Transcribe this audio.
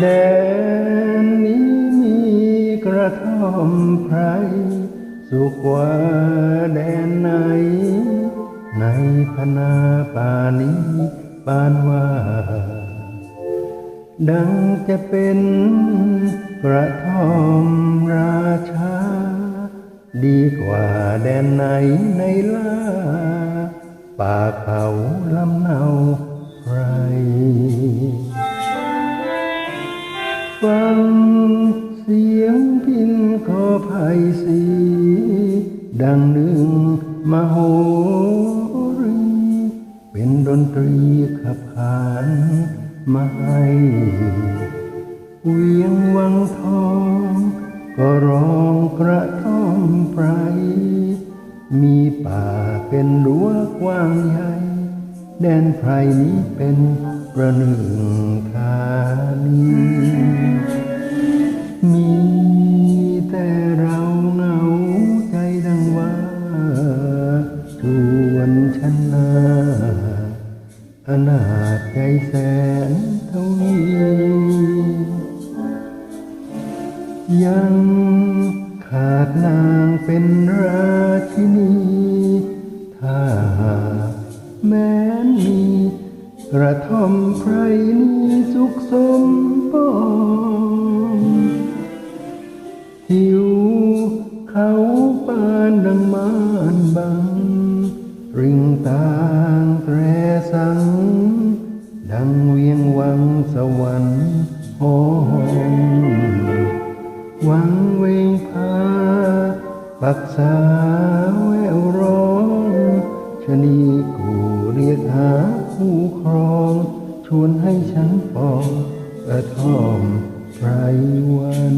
แดนนี้มีกระท่อมไพรสุขกว่าแดนไหน ในพนาป่านี้ปานว่า ดังจะเป็นกระท่อมราชา ดีกว่าแดนไหนในลาป่าเขาลำเนา ดังหนึ่งมโหรีเป็นดนตรีขับขานมาให้เวียงวังทอง ก็ร้องกระท่อมไพรมีป่าเป็นรั้วกว้างใหญ่ แดนไพรนี้เป็นประหนึ่งธานี อนาจใจแสนเท่านี้ยังขาดนางเป็นราชินี ถ้าแม้นมีกระท่อมไพรนี้สุขสมปองหิวเขาปานดังมานบังริงตา วรรค์หอมหวังเวงพาปักษาแววร้องชะนีกูเรียกหาคู่ครอง ชวนให้ฉันปองกระท่อมไพรวัน